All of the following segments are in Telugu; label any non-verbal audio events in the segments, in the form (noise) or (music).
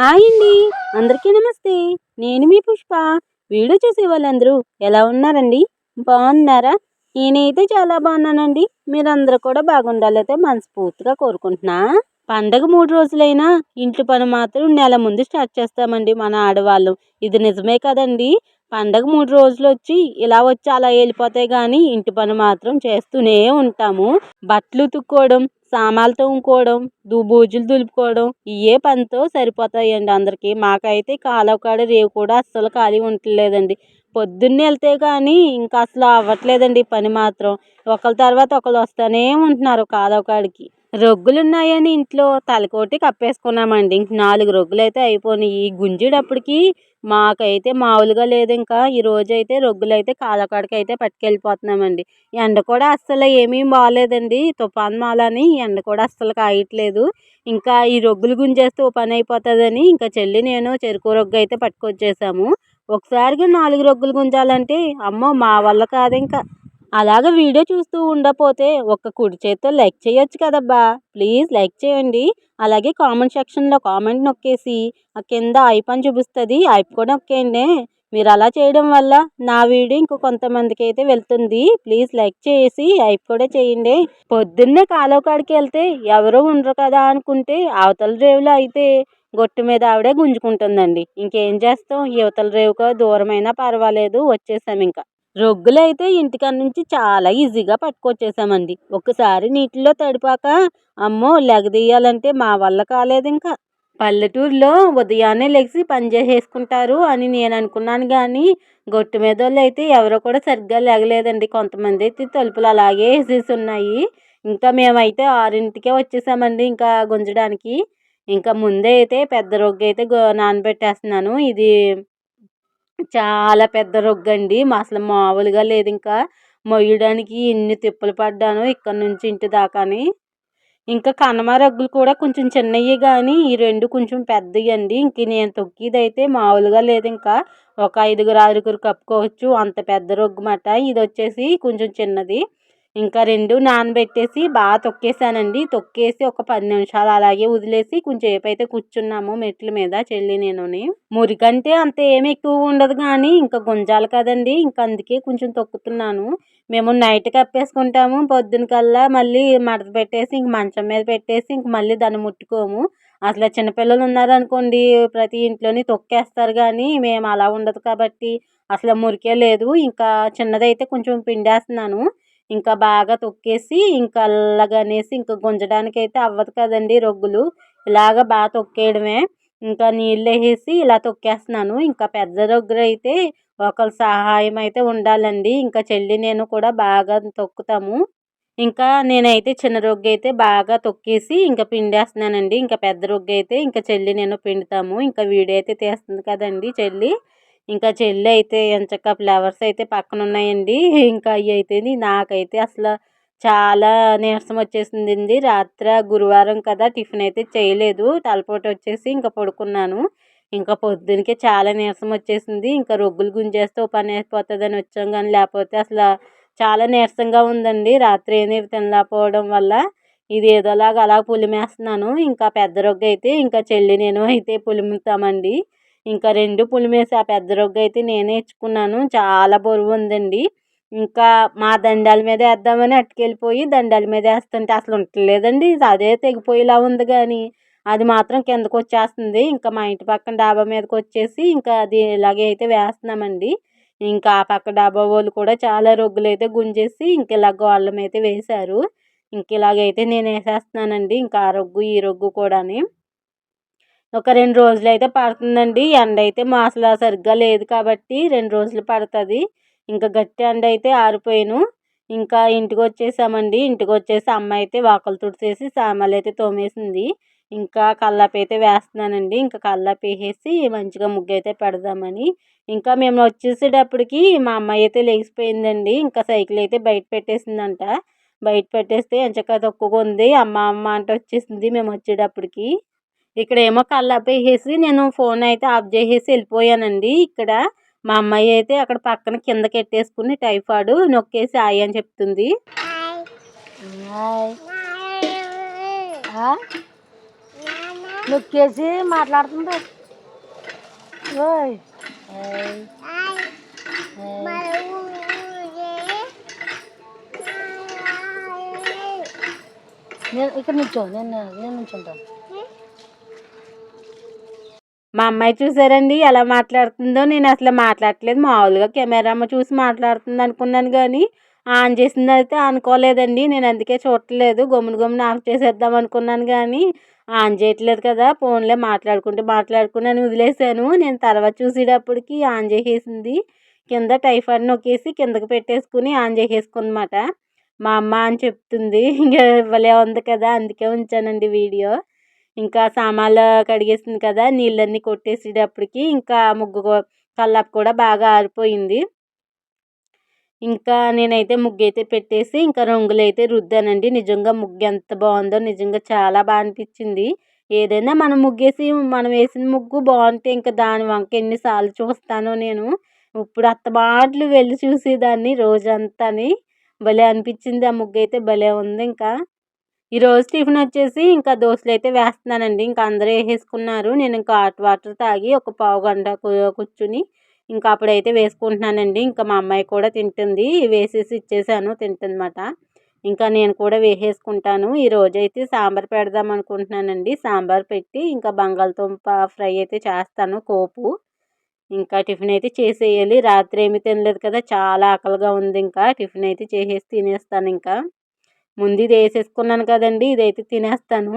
హాయ్ అండి. అందరికీ నమస్తే. నేను మీ పుష్ప. వీడియో చూసే వాళ్ళందరూ ఎలా ఉన్నారండి? బాగున్నారా? నేనైతే చాలా బాగున్నానండి. మీరందరూ కూడా బాగుండాలైతే మనస్ఫూర్తిగా కోరుకుంటున్నా. పండగ మూడు రోజులైనా ఇంటి పని మాత్రం నెల ముందు స్టార్ట్ చేస్తామండి మన ఆడవాళ్ళు. ఇది నిజమే కదండి. పండగ మూడు రోజులు వచ్చి ఇలా వచ్చి అలా వెళ్ళిపోతాయి కానీ ఇంటి పని మాత్రం చేస్తూనే ఉంటాము. బట్టలు ఉతుక్కోవడం సామాన్లు తోముకోవడం దు బూజులు దులుపుకోవడం ఇవే పనితో సరిపోతాయండి అందరికీ. మాకైతే కాలువ కాడ రేవు కూడా అస్సలు ఖాళీ ఉండలేదండి పొద్దున్నే వెళ్తే కానీ ఇంకా అసలు అవ్వట్లేదండి పని మాత్రం. ఒకళ్ళ తర్వాత ఒకళ్ళు వస్తూనే ఉంటున్నారు కాలువ కాడికి రొగ్గులు ఉన్నాయని ఇంట్లో తలకోటి కప్పేసుకున్నామండి. ఇంక నాలుగు రొగ్గులు అయితే అయిపోయినాయి గుంజేటప్పటికి మాకైతే మామూలుగా లేదు ఇంకా ఈరోజు అయితే రొగ్గులు అయితే కాలకాడికి అయితే పట్టుకెళ్ళిపోతున్నామండి ఎండ కూడా అస్సలు ఏమీ బాగాలేదండి తుఫాన్ మాలని ఎండ కూడా అస్సలు కాయట్లేదు. ఇంకా ఈ రొగ్గులు గుంజేస్తే ఓ పని అయిపోతుందని ఇంకా చెల్లి నేను చెరుకు రొగ్గు అయితే పట్టుకొచ్చేసాము. ఒకసారిగా నాలుగు రొగ్గులు గుంజాలంటే అమ్మో మా వల్ల కాదు ఇంకా అలాగ వీడియో చూస్తూ ఉండపోతే ఒక్క కుడి చేత్తో లైక్ చేయొచ్చు కదబ్బా. ప్లీజ్ లైక్ చేయండి. అలాగే కామెంట్ సెక్షన్లో కామెంట్ నొక్కేసి ఆ కింద ఐపన్ చూపిస్తుంది ఐప్ కూడా నొక్కేయండి. మీరు అలా చేయడం వల్ల నా వీడియో ఇంకో కొంతమందికి అయితే వెళ్తుంది. ప్లీజ్ లైక్ చేసి ఐప్ కూడా చేయండి. పొద్దున్నే కాలువ కాడికి వెళ్తే ఎవరూ ఉండరు కదా అనుకుంటే అవతల రేవులో అయితే గొట్టు మీద ఆవిడే గుంజుకుంటుందండి. ఇంకేం చేస్తాం? యువతల రేవుకో దూరమైనా పర్వాలేదు వచ్చేసాం ఇంకా. రొగ్గులు అయితే ఇంటికాడ నుంచి చాలా ఈజీగా పట్టుకొచ్చేసామండి. ఒకసారి నీటిలో తడిపాక అమ్మో లెగదీయాలంటే మా వల్ల కాలేదు ఇంకా పల్లెటూరులో ఉదయాన్నే లెగిసి పని చేసేసుకుంటారు అని నేను అనుకున్నాను కానీ గొట్టు మీద వాళ్ళు అయితే ఎవరో కూడా సరిగ్గా లెగలేదండి. కొంతమంది అయితే తలుపులు అలాగే వేసేసి ఉన్నాయి ఇంకా మేమైతే ఆరింటికే వచ్చేసామండి ఇంకా గుంజడానికి. ఇంకా ముందే అయితే పెద్ద రొగ్గు అయితే నానబెట్టేస్తున్నాను. ఇది చాలా పెద్ద రొగ్గండి. అసలు మామూలుగా లేదు ఇంకా. మొయ్యడానికి ఎన్ని తిప్పలు పడ్డాను ఇక్కడ నుంచి ఇంటి దాకాని. ఇంకా కనమ రగ్గులు కూడా కొంచెం చిన్నవి కానీ ఈ రెండు కొంచెం పెద్దవి అండి ఇంక నేను తొక్కిది అయితే మామూలుగా లేదు ఇంకా. ఒక ఐదుగురు ఆరుగురు కప్పుకోవచ్చు. అంత పెద్ద రొగ్గు మాట ఇది వచ్చేసి కొంచెం చిన్నది. ఇంకా రెండు నానబెట్టేసి బాగా తొక్కేసానండి. తొక్కేసి ఒక పది నిమిషాలు అలాగే వదిలేసి కొంచెం అయితే కూర్చున్నాము మెట్ల మీద చెల్లి నేనుని. మురికంటే అంత ఏమి ఎక్కువ ఉండదు కానీ ఇంకా గుంజాలి కదండి. ఇంకా అందుకే కొంచెం తొక్కుతున్నాను. మేము నైట్ కప్పేసుకుంటాము. పొద్దున కల్లా మళ్ళీ మడత పెట్టేసి ఇంక మంచం మీద పెట్టేసి ఇంక మళ్ళీ దాన్ని ముట్టుకోము. అసలు చిన్నపిల్లలు ఉన్నారనుకోండి ప్రతి ఇంట్లోని తొక్కేస్తారు కానీ మేము అలా ఉండదు కాబట్టి అసలు మురికే లేదు. ఇంకా చిన్నదైతే కొంచెం పిండేస్తున్నాను. ఇంకా బాగా తొక్కేసి ఇంకా అల్లగనేసి ఇంకా గుంజడానికి అయితే అవ్వదు కదండి రొగ్గులు. ఇలాగ బాగా తొక్కేయడమే. ఇంకా నీళ్ళు వేసి ఇలా తొక్కేస్తున్నాను. ఇంకా పెద్ద రొగ్గులు అయితే ఒకరి సహాయం అయితే ఉండాలండి. ఇంకా చెల్లి నేను కూడా బాగా తొక్కుతాము. ఇంకా నేనైతే చిన్న రొగ్గు అయితే బాగా తొక్కేసి ఇంకా పిండేస్తున్నానండి. ఇంకా పెద్ద రొగ్గు అయితే ఇంకా చెల్లి నేను పిండుతాము. ఇంకా వీడియో అయితే తీస్తుంది కదండి చెల్లి. ఇంకా చెల్లి అయితే ఎంచక్క ఫ్లవర్స్ అయితే పక్కన ఉన్నాయండి ఇంకా అవి అయితే నాకైతే అసలు చాలా నీరసం వచ్చేసింది రాత్రి గురువారం కదా టిఫిన్ అయితే చేయలేదు. తలపోటు వచ్చేసి ఇంకా పడుకున్నాను. ఇంకా పొద్దునకే చాలా నీరసం వచ్చేసింది. ఇంకా రొగ్గులు గుంజేస్తే పని అయిపోతుందని వచ్చాం కానీ లేకపోతే అసలు చాలా నీరసంగా ఉందండి. రాత్రి ఏమి తినలేకపోవడం వల్ల ఇది ఏదోలాగా అలా పులిమేస్తున్నాను. ఇంకా పెద్ద రొగ్గు అయితే ఇంకా చెల్లి నేను అయితే పులిముతామండి. ఇంకా రెండు పులిమేసి ఆ పెద్ద రొగ్గు అయితే నేనే ఇచ్చుకున్నాను. చాలా బరువు ఉందండి. ఇంకా మా దండాల మీద వేద్దామని అట్టుకెళ్ళిపోయి దండాల మీద వేస్తుంటే అసలు ఉండలేదండి అదే తెగిపోయేలా ఉంది కానీ అది మాత్రం కిందకు వచ్చేస్తుంది. ఇంకా మా ఇంటి పక్కన డాబా మీదకి వచ్చేసి ఇంకా అది ఇలాగే అయితే వేస్తున్నామండి. ఇంకా ఆ పక్క డాబా వాళ్ళు కూడా చాలా రొగ్గులు అయితే గుంజేసి ఇంక ఇలా గోళ్ళమైతే అయితే వేశారు. ఇంక ఇలాగైతే నేను వేసేస్తున్నానండి. ఇంకా ఆ రొగ్గు ఈ రొగ్గు కూడాని. ఒక రెండు రోజులు అయితే పడుతుందండి. ఎండ అయితే మా అసలు సరిగ్గా లేదు కాబట్టి రెండు రోజులు పడుతుంది. ఇంకా గట్టి ఎండ అయితే ఆరిపోయాను. ఇంకా ఇంటికి వచ్చేసామండి ఇంటికి వచ్చేసి అమ్మ అయితే వాకలు తుడిచేసి సామాన్లు అయితే తోమేసింది. ఇంకా కల్లాపి అయితే వేస్తున్నానండి. ఇంకా కల్లాపి వేసేసి మంచిగా ముగ్గు అయితే పెడదామని. ఇంకా మేము వచ్చేసేటప్పటికి మా అమ్మాయి అయితే లేచిపోయిందండి. ఇంకా సైకిల్ అయితే బయట పెట్టేసిందంట. బయట పెట్టేస్తే ఎంచక్క తక్కువగా ఉంది అమ్మ అమ్మ అంటే వచ్చేసింది మేము వచ్చేటప్పటికి. ఇక్కడ ఏమో కళ్ళాపేసేసి నేను ఫోన్ అయితే ఆఫ్ చేసేసి వెళ్ళిపోయానండి. ఇక్కడ మా అమ్మాయి అయితే అక్కడ పక్కన కిందకి కెట్టేసుకుని టైఫాయిడ్ నొక్కేసి ఆయి అని చెప్తుంది. నొక్కేసి మాట్లాడుతుంది నేను ఇక్కడ నుంచో నేను నేను నుంచుంటాను. మా అమ్మాయి చూసారండి ఎలా మాట్లాడుతుందో నేను అసలు మాట్లాడట్లేదు. మామూలుగా కెమెరా అమ్మ చూసి మాట్లాడుతుంది అనుకున్నాను కానీ ఆన్ చేసింది అయితే అనుకోలేదండి. నేను అందుకే చూడట్లేదు. గమ్మున గమ్మున ఆఫ్ చేసేద్దాం అనుకున్నాను కానీ ఆన్ చేయట్లేదు కదా. ఫోన్లో మాట్లాడుకుంటూ మాట్లాడుకున్నాను వదిలేసాను నేను తర్వాత చూసేటప్పటికి ఆన్ చేసేసింది. కింద టైఫాయిడ్ నొక్కేసి కిందకి పెట్టేసుకుని ఆన్ చేసేసుకుందన్నమాట మా అమ్మ అని చెప్తుంది. ఇంకా ఇవ్వలే ఉంది కదా అందుకే ఉంచానండి వీడియో. ఇంకా సామాన్లు కడిగేసింది కదా నీళ్ళన్నీ కొట్టేసేటప్పటికి ఇంకా ముగ్గు కల్లాపు కూడా బాగా ఆరిపోయింది. ఇంకా నేనైతే ముగ్గు అయితే పెట్టేసి ఇంకా రంగులు అయితే రుద్దానండి. నిజంగా ముగ్గు ఎంత బాగుందో నిజంగా చాలా బాగా అనిపించింది. ఏదైనా మనం ముగ్గేసి మనం వేసిన ముగ్గు బాగుంటే ఇంకా దాని వంక ఎన్నిసార్లు చూస్తానో నేను. ఇప్పుడు అత్తమాటలు వెళ్ళి చూసేదాన్ని రోజంతాని. భలే అనిపించింది ఆ ముగ్గు అయితే భలే ఉంది ఇంకా. ఈరోజు టిఫిన్ వచ్చేసి ఇంకా దోశలు అయితే వేస్తున్నానండి. ఇంకా అందరూ వేసేసుకున్నారు. నేను ఇంకా హాట్ వాటర్ తాగి ఒక పావు గంట కూర్చుని ఇంకా అప్పుడైతే వేసుకుంటున్నానండి. ఇంకా మా అమ్మాయి కూడా తింటుంది. వేసేసి ఇచ్చేసాను. తింటుందన్నమాట. ఇంకా నేను కూడా వేసేసుకుంటాను. ఈరోజు అయితే సాంబార్ పెడదాం అనుకుంటున్నానండి. సాంబార్ పెట్టి ఇంకా బంగాళదుంప ఫ్రై అయితే చేస్తాను. కోపు. ఇంకా టిఫిన్ అయితే చేసేయాలి. రాత్రి ఏమీ తినలేదు కదా. చాలా ఆకలిగా ఉంది. ఇంకా టిఫిన్ అయితే చేసేసి తినేస్తాను ఇంకా. ముందు ఇది వేసేసుకున్నాను కదండి ఇదైతే తినేస్తాను.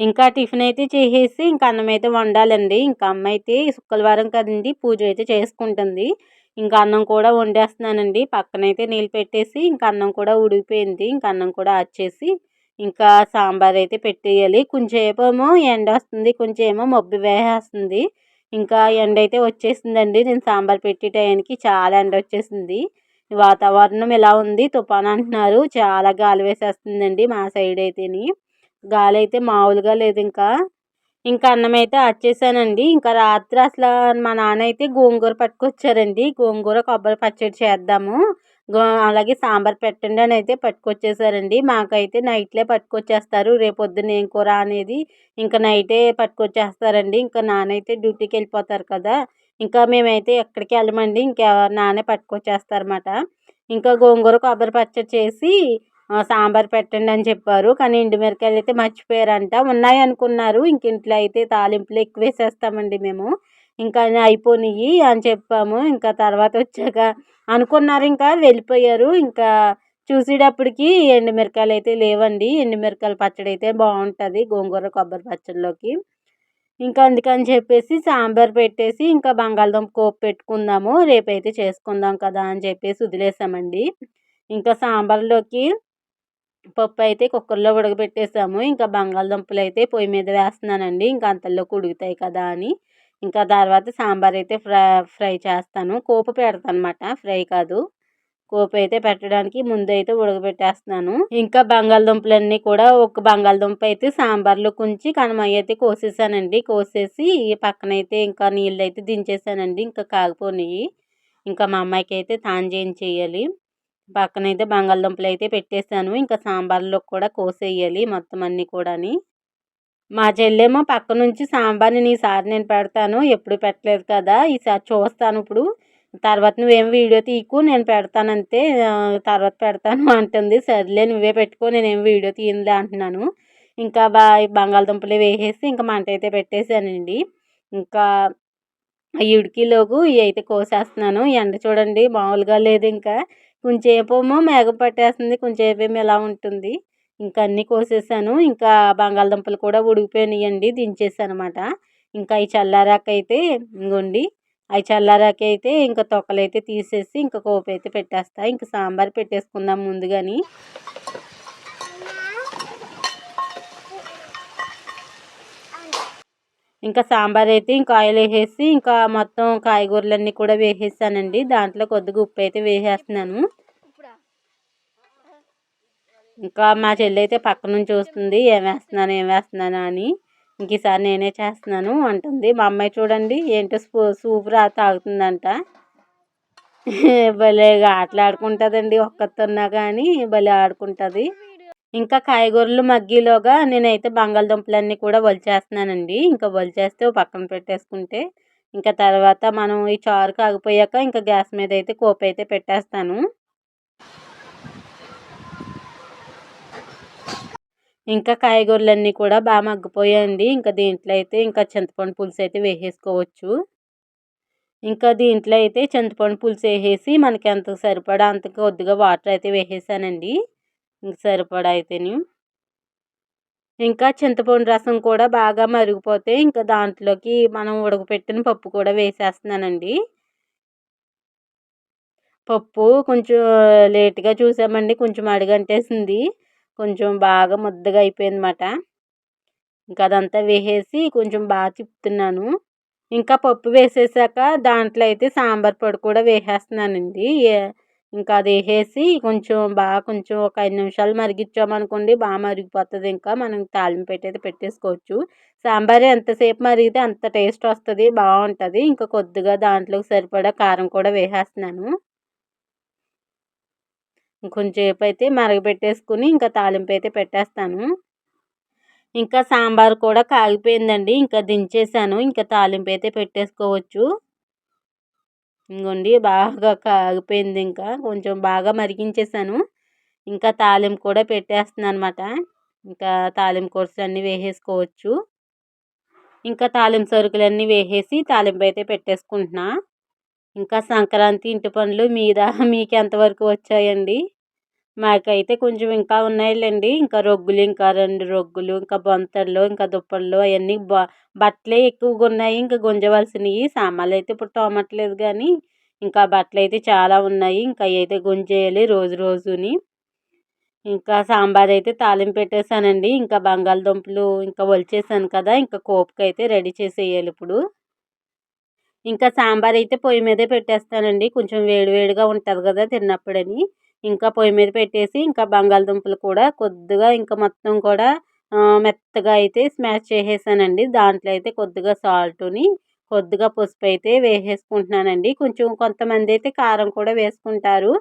ఇంకా టిఫిన్ అయితే చేసేసి ఇంకా అన్నం అయితే వండాలండి. ఇంకా అమ్మ అయితే శుక్రవారం కదండి పూజ అయితే చేసుకుంటుంది. ఇంకా అన్నం కూడా వండేస్తున్నానండి. పక్కనైతే నీళ్ళు పెట్టేసి ఇంకా అన్నం కూడా ఉడికిపోయింది. ఇంకా అన్నం కూడా వచ్చేసి ఇంకా సాంబార్ అయితే పెట్టేయాలి. కొంచెంసేపు ఏమో ఎండ వస్తుంది కొంచెం ఏమో మబ్బు వేసేస్తుంది. ఇంకా ఎండ అయితే వచ్చేసిందండి. నేను సాంబార్ పెట్టే టైంకి చాలా ఎండ వచ్చేసింది. వాతావరణం ఇలా ఉంది? తుఫాన్ అంటున్నారు. చాలా గాలి వేసేస్తుందండి మా సైడ్ అయితేని. గాలి అయితే మామూలుగా లేదు ఇంకా. ఇంకా అన్నం అయితే వచ్చేసానండి ఇంకా రాత్రి అసలు మా నాన్న అయితే గోంగూర పట్టుకొచ్చారండి. గోంగూర కొబ్బరి పచ్చడి చేద్దాము. గో అలాగే సాంబార్ పెట్టండి అని అయితే పట్టుకొచ్చేసారండి. మాకైతే నైట్లే పట్టుకొచ్చేస్తారు. రేపొద్దున ఏం కూర అనేది ఇంకా నైటే పట్టుకొచ్చేస్తారండి. ఇంకా నాన్న అయితే డ్యూటీకి వెళ్ళిపోతారు కదా. ఇంకా మేమైతే ఎక్కడికి వెళ్ళమండి. ఇంకా నానే పట్టుకొచ్చేస్తారన్నమాట. ఇంకా గోంగూర కొబ్బరి పచ్చడి చేసి సాంబార్ పెట్టండి అని చెప్పారు. కానీ ఎండుమిరకాయలు అయితే మర్చిపోయారంట. ఉన్నాయి అనుకున్నారు ఇంక ఇంట్లో అయితే తాలింపులు ఎక్కువ వేసేస్తామండి మేము. ఇంకా అయిపోయినాయి అని చెప్పాము. ఇంకా తర్వాత వచ్చాక అనుకున్నారు ఇంకా వెళ్ళిపోయారు. ఇంకా చూసేటప్పటికి ఎండుమిరకాయలు అయితే లేవండి. ఎండుమిరకాయల పచ్చడి అయితే బాగుంటుంది. గోంగూర కొబ్బరి పచ్చడిలోకి. ఇంకా అందుకని చెప్పేసి సాంబార్ పెట్టేసి ఇంకా బంగాళదుంప కోపు పెట్టుకుందాము. రేపైతే చేసుకుందాం కదా అని చెప్పేసి వదిలేసామండి. ఇంకా సాంబార్లోకి పప్పు అయితే కుక్కర్లో ఉడకబెట్టేసాము. ఇంకా బంగాళదుంపలు అయితే పొయ్యి మీద వేస్తున్నానండి. ఇంకా అంతలోకి ఉడుకుతాయి కదా అని. ఇంకా తర్వాత సాంబార్ అయితే ఫ్రై ఫ్రై చేస్తాను. కోపు పెడతాను అనమాట ఫ్రై కాదు. కోపు అయితే పెట్టడానికి ముందు అయితే ఉడకబెట్టేస్తున్నాను. ఇంకా బంగాళదుంపలన్నీ కూడా ఒక బంగాళదుంప అయితే సాంబార్లో కుంచి కనమయ్య అయితే కోసేసానండి. కోసేసి పక్కన అయితే ఇంకా నీళ్ళు అయితే దించేసానండి. ఇంకా కాగిపోయినాయి ఇంకా మా అమ్మాయికి అయితే తాను చేయాలి. పక్కన అయితే బంగాళదుంపలు అయితే పెట్టేశాను ఇంకా సాంబార్లో కూడా కోసేయాలి మొత్తం అన్నీ కూడాని. మా చెల్లేమో పక్క నుంచి సాంబార్ని ఈసారి నేను పెడతాను. ఎప్పుడు పెట్టలేదు కదా. ఈసారి చూస్తాను ఇప్పుడు. తర్వాత నువ్వేం వీడియో తీయకు నేను పెడతాను అంతే తర్వాత పెడతాను (laughs) అంటుంది. సర్లే నువ్వే పెట్టుకో నేనేం వీడియో తీయనులే అంటున్నాను. ఇంకా బా బంగాళదుంపలు వేసేసి ఇంకా మంట అయితే పెట్టేశానండి. ఇంకా ఇడికిలోకు ఇవి అయితే కోసేస్తున్నాను. ఎండ చూడండి మామూలుగా లేదు ఇంకా. కొంచెంసేపు ఏమో మేఘం పట్టేస్తుంది కొంచెంసేపు ఏమో ఇలా ఉంటుంది. ఇంకా అన్నీ కోసేసాను. ఇంకా బంగాళదుంపలు కూడా ఉడికిపోయినాయండి దించేసాను అనమాట ఇంకా ఈ చల్లారాక అయితే ఇంకోండి అవి చల్లారాక అయితే ఇంకా తొక్కలు అయితే తీసేసి ఇంకా కోపు అయితే పెట్టేస్తా. ఇంకా సాంబార్ పెట్టేసుకుందాం ముందుగాని. ఇంకా సాంబార్ అయితే ఇంకా ఆయిల్ వేసేసి ఇంకా మొత్తం కాయగూరలన్నీ కూడా వేసేసానండి. దాంట్లో కొద్దిగా ఉప్పు అయితే వేసేస్తున్నాను. ఇంకా మా చెల్లి అయితే పక్క నుంచి చూస్తుంది ఏం వేస్తున్నాను ఏం వేస్తున్నాను అని. ఇంక ఈసారి నేనే చేస్తున్నాను అంటుంది. మా అమ్మాయి చూడండి ఏంటో సూ సూప్ రా తాగుతుందంట. భలే ఆటలాడుకుంటుందండి ఒక్కతున్నా కానీ భలే ఆడుకుంటుంది. ఇంకా కాయగూరలు మగ్గిలోగా నేనైతే బంగాళదుంపలన్నీ కూడా వలిచేస్తున్నానండి. ఇంకా వలిచేస్తే పక్కన పెట్టేసుకుంటే ఇంకా తర్వాత మనం ఈ చారు కాగిపోయాక ఇంకా గ్యాస్ మీద అయితే కోపు అయితే పెట్టేస్తాను. ఇంకా కాయగూరలన్నీ కూడా బాగా మగ్గిపోయాయండి. ఇంకా దీంట్లో అయితే ఇంకా చింతపండు పులుసు అయితే వేసేసుకోవచ్చు. ఇంకా దీంట్లో అయితే చింతపండు పులుసు వేసేసి మనకి ఎంత సరిపడా అంత కొద్దిగా వాటర్ అయితే వేసేసానండి. ఇంక సరిపడా అయితేనే. ఇంకా చింతపండు రసం కూడా బాగా మరిగిపోతే ఇంకా దాంట్లోకి మనం ఉడకపెట్టిన పప్పు కూడా వేసేస్తున్నానండి. పప్పు కొంచెం లేట్గా చూసామండి. కొంచెం అడుగంటేసింది. కొంచెం బాగా ముద్దగా అయిపోయిందన్నమాట. ఇంకా అదంతా వేసేసి కొంచెం బాగా తిప్పుతున్నాను. ఇంకా పప్పు వేసేసాక దాంట్లో అయితే సాంబార్ పొడి కూడా వేసేస్తున్నానండి. ఇంకా అది వేసేసి కొంచెం బాగా కొంచెం ఒక ఐదు నిమిషాలు మరిగించామనుకోండి బాగా మరిగిపోతుంది. ఇంకా మనం తాలింపు పెట్టేది పెట్టేసుకోవచ్చు. సాంబార్ ఎంతసేపు మరిగితే అంత టేస్ట్ వస్తుంది బాగుంటుంది. ఇంకా కొద్దిగా దాంట్లోకి సరిపడా కారం కూడా వేసేస్తున్నాను. కొంచెంసేపు అయితే మరగబెట్టేసుకుని ఇంకా తాలింపు అయితే పెట్టేస్తాను. ఇంకా సాంబార్ కూడా కాగిపోయిందండి. ఇంకా దించేసాను. ఇంకా తాలింపు అయితే పెట్టేసుకోవచ్చు. ఇంకోండి బాగా కాగిపోయింది ఇంకా. కొంచెం బాగా మరిగించేసాను. ఇంకా తాలింపు కూడా పెట్టేస్తున్నాను అనమాట ఇంకా తాలింపు కోర్సులు అన్నీ వేసేసుకోవచ్చు. ఇంకా తాలింపు సరుకులన్నీ వేసేసి తాలింపు అయితే పెట్టేసుకుంటున్నా. ఇంకా సంక్రాంతి ఇంటి పనులు మీద (laughs) మీకు ఎంతవరకు వచ్చాయండి? మాకైతే కొంచెం ఇంకా ఉన్నాయిలేండి. ఇంకా రొగ్గులు ఇంకా రెండు రొగ్గులు ఇంకా బొంతలు ఇంకా దుప్పళ్ళు అవన్నీ బ బట్టలే ఎక్కువగా ఉన్నాయి. ఇంకా గుంజవలసినవి సామాన్లు అయితే ఇప్పుడు తోమట్లేదు కానీ ఇంకా బట్టలు అయితే చాలా ఉన్నాయి. ఇంకా అయితే గుంజేయాలి రోజు రోజుని. ఇంకా సాంబార్ అయితే తాలింపు పెట్టేశానండి. ఇంకా బంగాళదుంపలు ఇంకా వలిచేసాను కదా ఇంకా కోపుకైతే రెడీ చేసేయాలి ఇప్పుడు. ఇంకా సాంబార్ అయితే పొయ్యి మీదే పెట్టేస్తానండి. కొంచెం వేడివేడిగా ఉంటుంది కదా తిన్నప్పుడని. ఇంకా పొయ్యి మీద పెట్టేసి ఇంకా బంగాళదుంపలు కూడా కొద్దిగా ఇంకా మొత్తం కూడా మెత్తగా అయితే స్మాష్ చేసేసానండి. దాంట్లో అయితే కొద్దిగా సాల్ట్ని కొద్దిగా పసుపు అయితే వేసేసుకుంటున్నానండి. కొంచెం కొంతమంది అయితే కారం కూడా వేసుకుంటారు.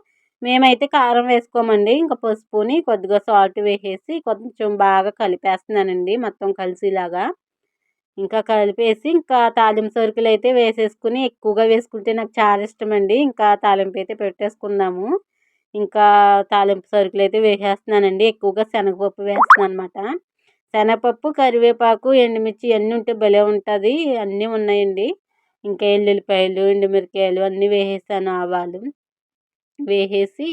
మేమైతే కారం వేసుకోమండి. ఇంకా పసుపుని కొద్దిగా సాల్ట్ వేసేసి కొంచెం బాగా కలిపేస్తున్నానండి మొత్తం కలిసిలాగా. ఇంకా కలిపేసి ఇంకా తాలింపు సరుకులు అయితే వేసేసుకుని ఎక్కువగా వేసుకుంటే నాకు చాలా ఇష్టం అండి ఇంకా తాలింపు అయితే పెట్టేసుకుందాము. ఇంకా తాలింపు సరుకులు అయితే వేసేస్తున్నానండి. ఎక్కువగా శనగపప్పు వేస్తున్నాను అనమాట శనగపప్పు కరివేపాకు ఎండుమిర్చి అన్నీ ఉంటే భలే ఉంటుంది. అన్నీ ఉన్నాయండి. ఇంకా ఎల్లుల్లిపాయలు ఎండుమిరకాయలు అన్నీ వేసేసాను ఆవాలు. వేసేసి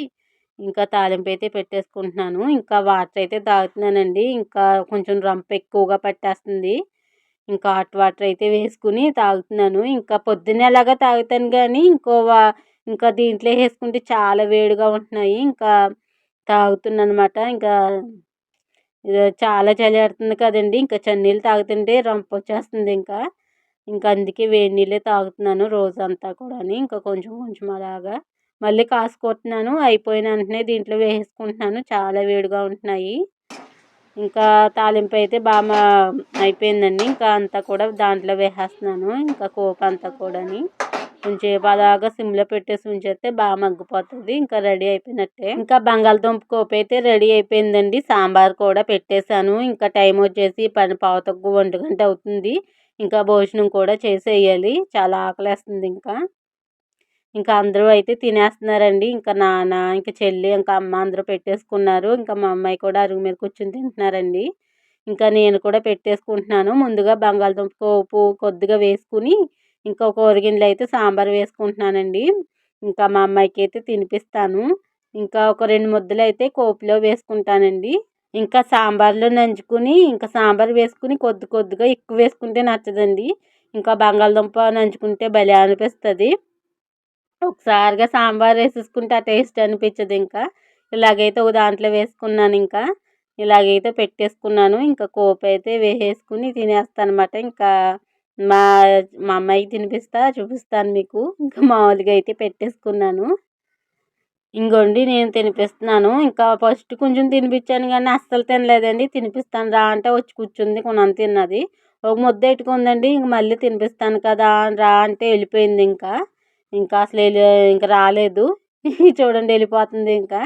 ఇంకా తాలింపు అయితే పెట్టేసుకుంటున్నాను. ఇంకా వాటర్ అయితే తాగుతున్నానండి. ఇంకా కొంచెం రంపు ఎక్కువగా పట్టేస్తుంది. ఇంకా హాట్ వాటర్ అయితే వేసుకుని తాగుతున్నాను. ఇంకా పొద్దున్నేలాగా తాగుతాను కానీ ఇంకో ఇంకా దీంట్లో వేసుకుంటే చాలా వేడిగా ఉంటున్నాయి. ఇంకా తాగుతున్నాను అనమాట ఇంకా చాలా చలి ఆడుతుంది కదండి. ఇంకా చన్నీళ్ళు తాగుతుంటే రంపు వచ్చేస్తుంది ఇంకా. ఇంకా అందుకే వేడి నీళ్ళే తాగుతున్నాను రోజంతా కూడా ఇంకా కొంచెం కొంచెం అలాగా. మళ్ళీ కాసుకుంటున్నాను అయిపోయిన వెంటనే దీంట్లో వేసుకుంటున్నాను. చాలా వేడిగా ఉంటున్నాయి. ఇంకా తాలింపు అయితే బాగా అయిపోయిందండి. ఇంకా అంతా కూడా దాంట్లో వేసేస్తున్నాను. ఇంకా కోప అంతా కూడాని కొంచెం బాగా సిమ్లో పెట్టేసి ఉంచేస్తే బాగా మగ్గిపోతుంది. ఇంకా రెడీ అయిపోయినట్టే. ఇంకా బంగాళదుంప కోపు అయితే రెడీ అయిపోయిందండి. సాంబార్ కూడా పెట్టేశాను. ఇంకా టైం వచ్చేసి పని పావు ఒంటి గంట అవుతుంది. ఇంకా భోజనం కూడా చేసేయాలి. చాలా ఆకలేస్తుంది ఇంకా. ఇంకా అందరూ అయితే తినేస్తున్నారండి. ఇంకా నాన్న ఇంకా చెల్లి ఇంకా అమ్మ అందరూ పెట్టేసుకున్నారు. ఇంకా మా అమ్మాయి కూడా అరుగు మీద కూర్చొని తింటున్నారండి. ఇంకా నేను కూడా పెట్టేసుకుంటున్నాను. ముందుగా బంగాళదుంప కోపు కొద్దిగా వేసుకుని ఇంకా ఒక అయితే సాంబార్ వేసుకుంటున్నానండి. ఇంకా మా అమ్మాయికి అయితే తినిపిస్తాను. ఇంకా ఒక రెండు ముద్దలు అయితే కోపులో వేసుకుంటానండి. ఇంకా సాంబార్లో నంచుకుని ఇంకా సాంబార్ వేసుకుని కొద్ది కొద్దిగా ఎక్కువ వేసుకుంటే నచ్చదండి. ఇంకా బంగాళదుంప నంచుకుంటే భలే అనిపిస్తుంది. ఒకసారిగా సాంబార్ వేసేసుకుంటే ఆ టేస్ట్ అనిపించదు ఇంకా. ఇలాగైతే ఒక దాంట్లో వేసుకున్నాను ఇంకా. ఇలాగైతే పెట్టేసుకున్నాను. ఇంకా కోప అయితే వేసేసుకుని తినేస్తాను అనమాట ఇంకా మా మా అమ్మాయికి తినిపిస్తా చూపిస్తాను మీకు. ఇంకా మామూలుగా అయితే పెట్టేసుకున్నాను. ఇంకోండి నేను తినిపిస్తున్నాను. ఇంకా ఫస్ట్ కొంచెం తినిపించాను కానీ అస్సలు తినలేదండి. తినిపిస్తాను. రా అంటే వచ్చి కూర్చుంది కొనంత తిన్నది. ఒక ముద్ద పెట్టుకుందండి ఇంక మళ్ళీ తినిపిస్తాను కదా రా అంటే వెళ్ళిపోయింది ఇంకా. ఇంకా అసలు ఇంకా రాలేదు. (laughs) చూడండి వెళ్ళిపోతుంది ఇంకా.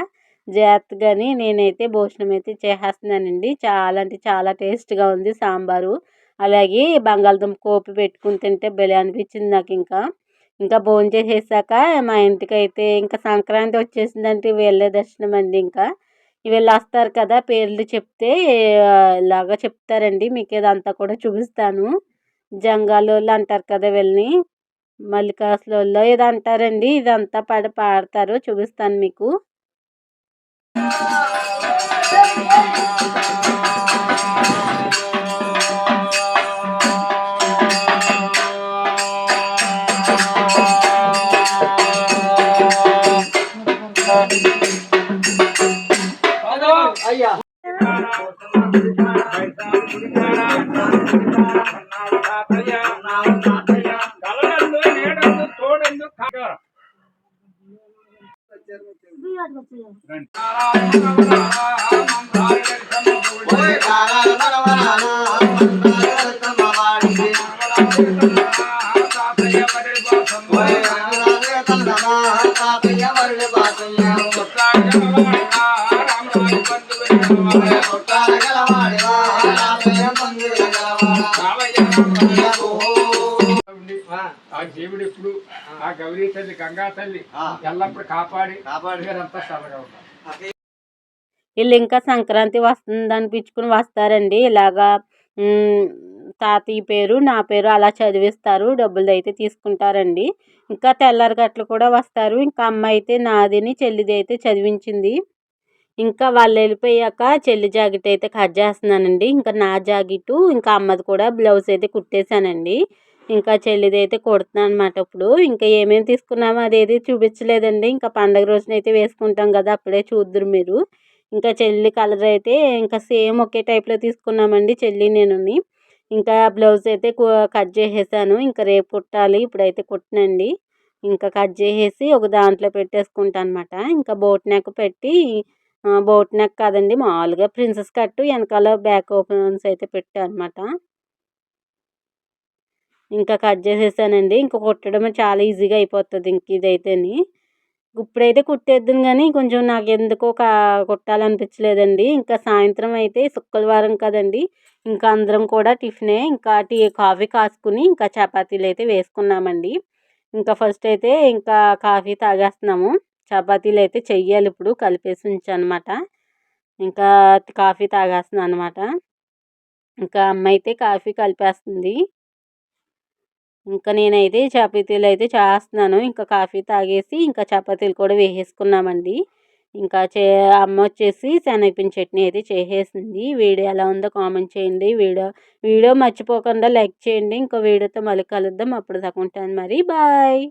జాగ్రత్తగాని నేనైతే భోజనం అయితే చేసేస్తున్నానండి. చాలా అంటే చాలా టేస్ట్గా ఉంది సాంబారు. అలాగే బంగాళదుంప కోపి పెట్టుకుని తింటే భలే అనిపించింది నాకు ఇంకా. ఇంకా భోజనం చేసేసాక మా ఇంటికి అయితే ఇంకా సంక్రాంతి వచ్చేసిందంటే వెళ్ళే దర్శనం అండి ఇంకా. వీళ్ళు వస్తారు కదా పేర్లు చెప్తే ఇలాగా చెప్తారండి. మీకు ఇదంతా కూడా చూపిస్తాను. జంగాలోళ్ళు అంటారు కదా వీళ్ళని. మల్లికాసులలో ఏదో అంటారండి ఇదంతా పడి పాడతారు చూపిస్తాను మీకు. आठ बजे తల్లి గంగా తల్లి. ఎల్లప్పుడు కాపాడి కాపాడి. మీరంతా చల్లగా ఉన్నారు వీళ్ళు ఇంకా సంక్రాంతి వస్తుంది అనిపించుకుని వస్తారండి. ఇలాగా తాతయ్య పేరు నా పేరు అలా చదివిస్తారు. డబ్బులు అయితే తీసుకుంటారండి. ఇంకా తెల్లారి గట్లు కూడా వస్తారు. ఇంకా అమ్మ అయితే నాదిని చెల్లిది అయితే చదివించింది. ఇంకా వాళ్ళు వెళ్ళిపోయాక చెల్లి జాకెట్ అయితే కట్ చేస్తున్నానండి. ఇంకా నా జాకెట్ ఇంకా అమ్మది కూడా బ్లౌజ్ అయితే కుట్టేశానండి. ఇంకా చెల్లిది అయితే కుడుతున్నాను అనమాట ఇప్పుడు ఇంకా ఏమేమి తీసుకున్నామో అదేది చూపించలేదండి. ఇంకా పండగ రోజున అయితే వేసుకుంటాం కదా అప్పుడే చూద్దరు మీరు. ఇంకా చెల్లి కలర్ అయితే ఇంకా సేమ్ ఒకే టైప్లో తీసుకున్నామండి చెల్లి నేనుని. ఇంకా బ్లౌజ్ అయితే కట్ చేసేసాను. ఇంకా రేపు కుట్టాలి. ఇప్పుడైతే కుట్టనండి. ఇంకా కట్ చేసేసి ఒక దాంట్లో పెట్టేసుకుంటాను అనమాట ఇంకా బోట్ నెక్ పెట్టి బోట్ నెక్ కాదండి మామూలుగా ప్రిన్సెస్ కట్టు వెనకాల బ్యాక్ ఓపెన్స్ అయితే పెట్టాను అనమాట ఇంకా కట్ చేసేసానండి. ఇంకా కుట్టడం చాలా ఈజీగా అయిపోతుంది ఇంక ఇదైతేని. ఇప్పుడైతే కుట్టేద్దాం కానీ కొంచెం నాకు ఎందుకో కా కుట్టాలనిపించలేదండి. ఇంకా సాయంత్రం అయితే శుక్రవారం కదండి. ఇంకా అందరం కూడా టిఫినే ఇంకా టీ కాఫీ కాసుకుని ఇంకా చపాతీలు అయితే వేసుకున్నామండి. ఇంకా ఫస్ట్ అయితే ఇంకా కాఫీ తాగేస్తున్నాము. చపాతీలు అయితే చెయ్యాలి ఇప్పుడు కలిపేసి ఉంచానమాట. ఇంకా కాఫీ తాగేస్తున్నాను అనమాట. ఇంకా అమ్మ అయితే కాఫీ కలిపేస్తుంది. ఇంకా నేనైతే చపాతీలు అయితే చేస్తున్నాను. ఇంకా కాఫీ తాగేసి ఇంకా చపాతీలు కూడా వేసేసుకున్నామండి. ఇంకా చే అమ్మ వచ్చేసి శనగపిండి చట్నీ అయితే చేసేసింది. వీడియో ఎలా ఉందో కామెంట్ చేయండి. వీడియో వీడియో మర్చిపోకుండా లైక్ చేయండి. ఇంకో వీడియోతో మళ్ళీ కలుద్దాం. అప్పుడు దాకా ఉంటాను మరి. బాయ్!